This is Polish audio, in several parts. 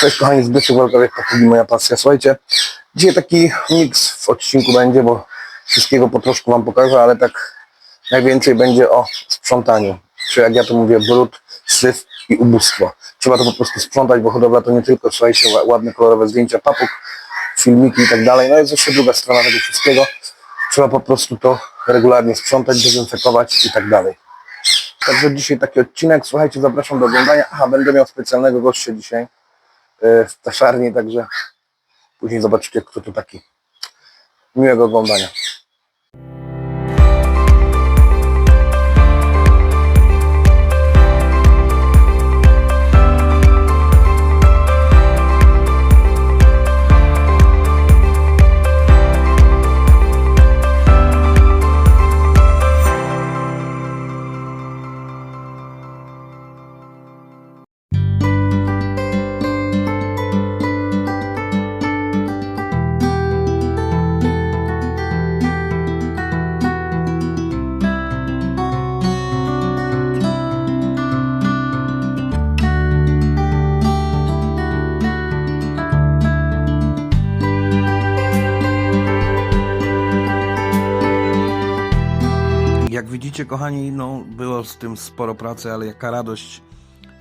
Cześć kochani, Zbyszek Walkowiek, Papugi moja pasja. Słuchajcie, dzisiaj taki miks w odcinku będzie, bo wszystkiego po troszku Wam pokażę, ale tak najwięcej będzie o sprzątaniu. Czy jak ja to mówię, brud, syf i ubóstwo. Trzeba to po prostu sprzątać, bo hodowla to nie tylko, słuchajcie, ła- ładne, kolorowe zdjęcia papug, filmiki i tak dalej. No jest jeszcze druga strona tego wszystkiego. Trzeba po prostu to regularnie sprzątać, dezynfekować i tak dalej. Także dzisiaj taki odcinek. Słuchajcie, zapraszam do oglądania. Aha, będę miał specjalnego gościa dzisiaj w ptaszarni, także później zobaczycie, kto tu taki. Miłego oglądania. Widzicie, kochani, no było z tym sporo pracy, ale jaka radość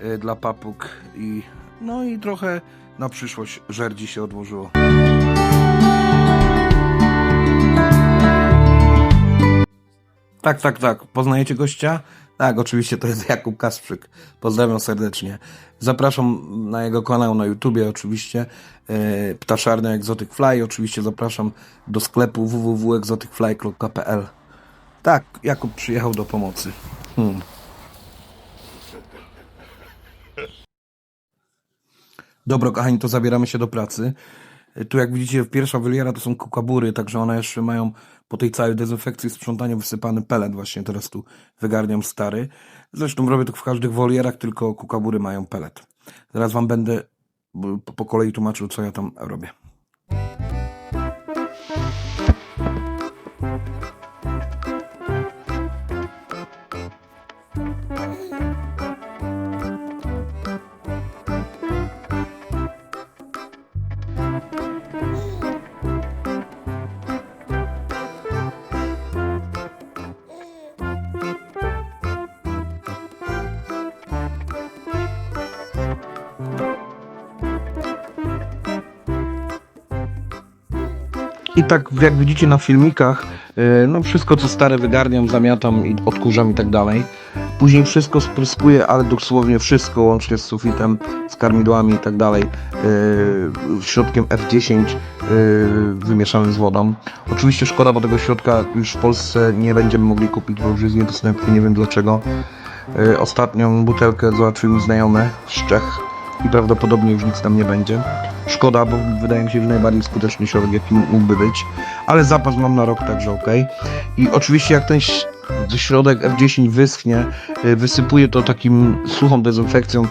y, dla papug i no i trochę na przyszłość żerdzi się odłożyło. Tak, tak, tak. Poznajecie gościa? Tak, oczywiście to jest Jakub Kasprzyk. Pozdrawiam serdecznie. Zapraszam na jego kanał na YouTubie oczywiście. e, Ptaszarnia Exotic Fly. Oczywiście zapraszam do sklepu www.exoticfly.pl Tak, Jakub przyjechał do pomocy. Hmm. Dobro, kochani, to zabieramy się do pracy. Tu jak widzicie, pierwsza wyliera to są kukabury, także one jeszcze mają po tej całej dezynfekcji sprzątaniu wysypany pelet właśnie. Teraz tu wygarniam stary. Zresztą robię to w każdych wolierach, tylko kukabury mają pelet. Zaraz wam będę po kolei tłumaczył, co ja tam robię. I tak jak widzicie na filmikach, yy, no wszystko co stare wygarniam, zamiatam i odkurzam i tak dalej. Później wszystko spryskuję, ale dosłownie wszystko łącznie z sufitem, z karmidłami i tak dalej, yy, środkiem F10 yy, wymieszanym z wodą. Oczywiście szkoda, bo tego środka już w Polsce nie będziemy mogli kupić, bo już jest niedostępny, nie wiem dlaczego. Ostatnią butelkę załatwił mi znajomy z Czech i prawdopodobnie już nic tam nie będzie. Szkoda, bo wydaje mi się, że najbardziej skuteczny środek, jaki mógłby być, ale zapas mam na rok, także ok. I oczywiście, jak ten środek F10 wyschnie, y, wysypuję to takim suchą dezynfekcją.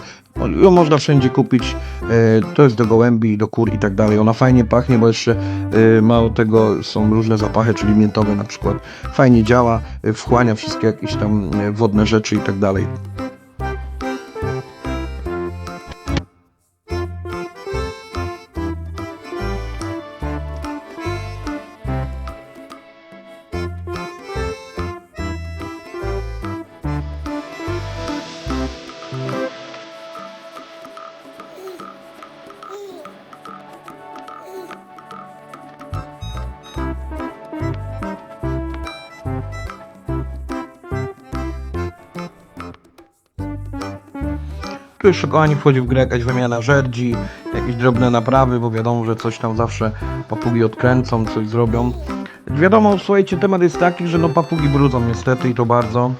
Ją można wszędzie kupić. y, To jest do gołębi, do kur i tak dalej. Ona fajnie pachnie, bo jeszcze y, mało tego są różne zapachy, czyli miętowe na przykład. Fajnie działa, wchłania wszystkie jakieś tam wodne rzeczy i tak dalej. Tu jeszcze kochani wchodzi w grę jakaś wymiana żerdzi, jakieś drobne naprawy, bo wiadomo, że coś tam zawsze papugi odkręcą, coś zrobią. Wiadomo, słuchajcie, temat jest taki, że no papugi brudzą niestety i to bardzo.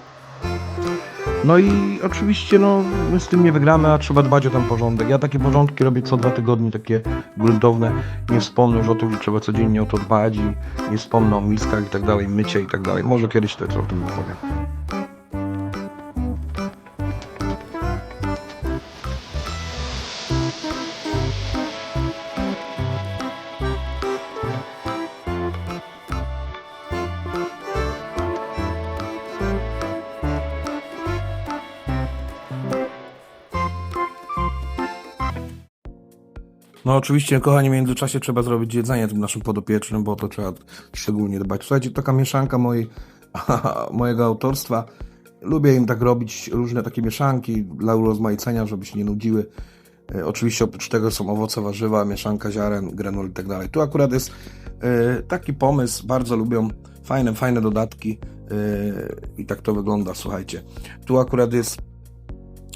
No i oczywiście no my z tym nie wygramy, a trzeba dbać o ten porządek. Ja takie porządki robię co dwa tygodnie, takie gruntowne. Nie wspomnę już o tym, że trzeba codziennie o to dbać i nie wspomnę o miskach i tak dalej, mycie i tak dalej. Może kiedyś też o tym powiem. No oczywiście, kochani, w międzyczasie trzeba zrobić jedzenie tym naszym podopiecznym, bo to trzeba szczególnie dbać. Słuchajcie, taka mieszanka mojej, mojego autorstwa. Lubię im tak robić różne takie mieszanki dla urozmaicenia, żeby się nie nudziły. E, Oczywiście oprócz tego są owoce, warzywa, mieszanka ziaren, granul i tak dalej. Tu akurat jest e, taki pomysł, bardzo lubią, fajne, fajne dodatki e, i tak to wygląda, słuchajcie. Tu akurat jest,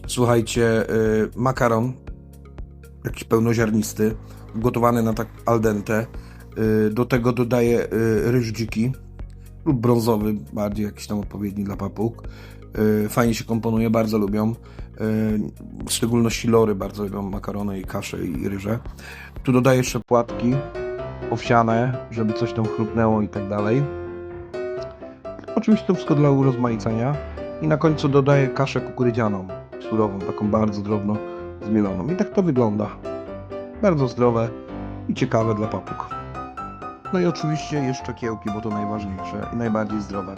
słuchajcie, makaron, jakiś pełnoziarnisty, gotowany na tak al dente. Y, Do tego dodaję y, ryż dziki lub brązowy, bardziej jakiś tam odpowiedni dla papug. Y, Fajnie się komponuje, bardzo lubią. W szczególności lory bardzo lubią makarony i kasze i ryże. Tu dodaję jeszcze płatki owsiane, żeby coś tam chrupnęło i tak dalej. Oczywiście to wszystko dla urozmaicenia. I na końcu dodaję kaszę kukurydzianą, surową, taką bardzo drobno zmieloną. I tak to wygląda. Bardzo zdrowe i ciekawe dla papug. No i oczywiście jeszcze kiełki, bo to najważniejsze i najbardziej zdrowe.